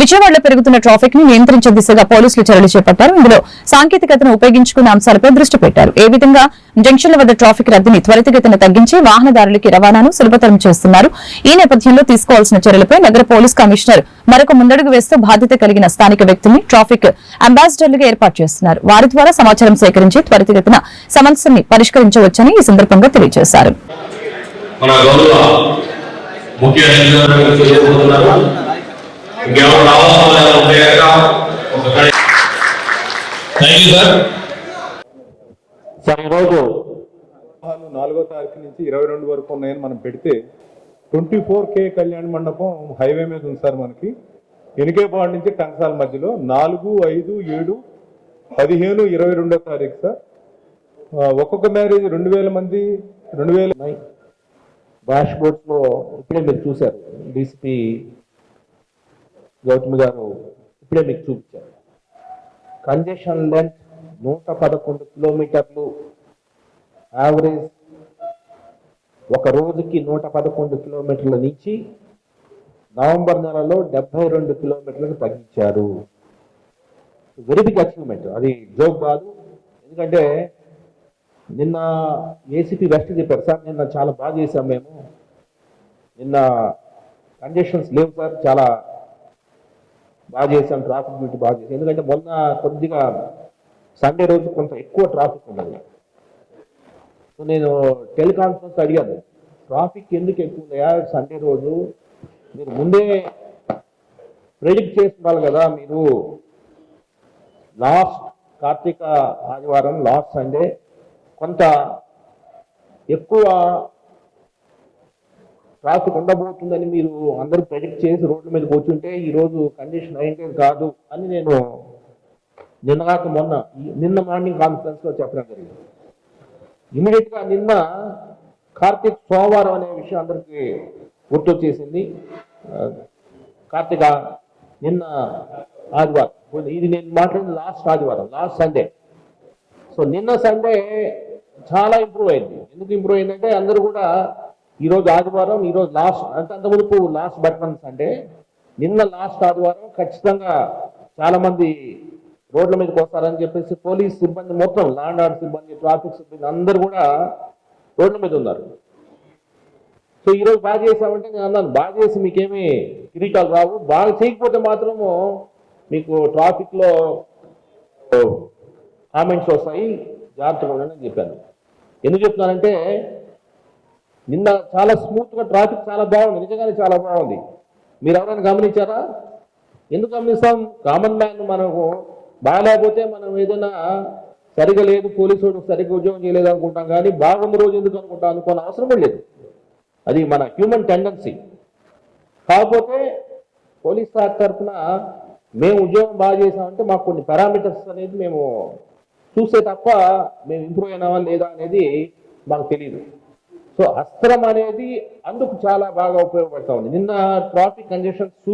విజయవాడలో పెరుగుతున్న ట్రాఫిక్ని నియంత్రించే దిశగా పోలీసులు చర్యలు చేపట్టారు. ఇందులో సాంకేతికతను ఉపయోగించుకున్న అంశాలపై దృష్టి పెట్టారు. ఏ విధంగా జంక్షన్ల వద్ద ట్రాఫిక్ రద్దీని త్వరితగతిన తగ్గించి వాహనదారులకి రవాణాను సులభతరం చేస్తున్నారు. ఈ నేపథ్యంలో తీసుకోవాల్సిన చర్యలపై నగర పోలీస్ కమిషనర్ మరొక ముందడుగు వేస్తూ బాధ్యత కలిగిన స్థానిక వ్యక్తుల్ని ట్రాఫిక్ అంబాసిడర్లుగా ఏర్పాటు చేస్తున్నారు. వారి ద్వారా సమాచారం సేకరించి త్వరితగతిన సమస్యని పరిష్కరించవచ్చని ఈ సందర్భంగా తెలియజేశారు. మన గౌరవ ముఖ్య ఇంకెవరు రావాల్సిన థ్యాంక్ యూ సార్ సార్ ఈరోజు వాహనాలు నాలుగో తారీఖు నుంచి ఇరవై రెండు వరకు ఉన్నాయని మనం పెడితే ట్వంటీ ఫోర్ కే కళ్యాణ మండపం హైవే మీద ఉంది సార్ మనకి. ఎనికేపాడు నుంచి టంకసాల మధ్యలో నాలుగు ఐదు ఏడు పదిహేను ఇరవై రెండో తారీఖు సార్. ఒక్కొక్క మ్యారేజ్ రెండు వేల మంది రెండు వేల డాష్ బోర్డ్స్లో ఇప్పుడే మీరు చూశారు. డిసిపి గౌతమ్ గారు ఇప్పుడే మీకు చూపించారు. కంజెషన్ లెంత్ నూట పదకొండు కిలోమీటర్లు. యావరేజ్ ఒక రోజుకి నూట పదకొండు కిలోమీటర్ల నుంచి నవంబర్ నెలలో డెబ్బై రెండు కిలోమీటర్లకు తగ్గించారు. వెరీ బిగ్ అచీవ్మెంట్ అది జోక్ కాదు. ఎందుకంటే నిన్న ఏసీపీ వెస్ట్ చెప్పారు సార్ నిన్న చాలా బాగా చేసాం మేము. నిన్న కండిషన్స్ లేవు సార్ చాలా బాగా చేశాను ట్రాఫిక్ డ్యూటీ బాగా చేసాం ఎందుకంటే మొన్న కొద్దిగా సండే రోజు కొంత ఎక్కువ ట్రాఫిక్ ఉన్నది సో నేను టెలికాన్ఫరెన్స్ అడిగాను ట్రాఫిక్ ఎందుకు ఎక్కువ ఉన్నాయా సండే రోజు మీరు ముందే ప్రెడిక్ట్ చేస్తున్నారు కదా మీరు. లాస్ట్ కార్తీక ఆదివారం లాస్ట్ సండే కొంత ఎక్కువ ట్రాఫిక్ ఉండబోతుందని మీరు అందరూ ప్రెడిక్ట్ చేసి రోడ్ల మీద కూర్చుంటే ఈ రోజు కండిషన్ అయ్యేది కాదు అని నేను నిన్న కాక మొన్న నిన్న మార్నింగ్ కాన్ఫరెన్స్లో చెప్పడం జరిగింది. ఇమీడియట్గా నిన్న కార్తీక్ సోమవారం అనే విషయం అందరికీ గుర్తొచ్చేసింది కార్తీక నిన్న ఆదివారం. ఇది నేను మాట్లాడింది లాస్ట్ ఆదివారం లాస్ట్ సండే సో నిన్న సండే చాలా ఇంప్రూవ్ అయింది. ఎందుకు ఇంప్రూవ్ అయిందంటే అందరూ కూడా ఈరోజు ఆదివారం ఈరోజు లాస్ట్ అంటే అంతవరకు లాస్ట్ బట్మన్ సండే నిన్న లాస్ట్ ఆదివారం ఖచ్చితంగా చాలా మంది రోడ్ల మీదకి వస్తారని చెప్పేసి పోలీస్ సిబ్బంది మొత్తం లాండ్ ఆర్డర్ సిబ్బంది ట్రాఫిక్ సిబ్బంది అందరు కూడా రోడ్ల మీద ఉన్నారు. సో ఈరోజు బాగా చేసామంటే నేను అన్నాను బాగా చేసి మీకేమీ కిరీటాలు రావు. బాగా చేయకపోతే మాత్రము మీకు ట్రాఫిక్లో కామెంట్స్ వస్తాయి. జాగ్రత్తగా ఉండండి అని చెప్పాను. ఎందుకు చెప్తున్నానంటే నిన్న చాలా స్మూత్గా ట్రాఫిక్ చాలా బాగుంది. నిజంగానే చాలా బాగుంది. మీరు ఎవరైనా గమనించారా? ఎందుకు గమనిస్తాం? కామన్ మ్యాన్ మనకు బాగాలేకపోతే మనం ఏదైనా సరిగా లేదు పోలీసు వాడు సరిగ్గా ఉద్యోగం చేయలేదు అనుకుంటాం కానీ బాగుంది రోజు ఎందుకు అనుకుంటాం? అనుకోని అవసరం లేదు. అది మన హ్యూమన్ టెండెన్సీ కాకపోతే పోలీస్ శాఖ తరఫున మేము ఉద్యోగం బాగా చేసామంటే మాకు కొన్ని పారామీటర్స్ అనేది మేము చూస్తే తప్ప మేము ఇంప్రూవ్ అయినామా లేదా అనేది మాకు తెలియదు సో అస్త్రం అనేది అందుకు చాలా బాగా ఉపయోగపడతా ఉంది. నిన్న ట్రాఫిక్ కంజెషన్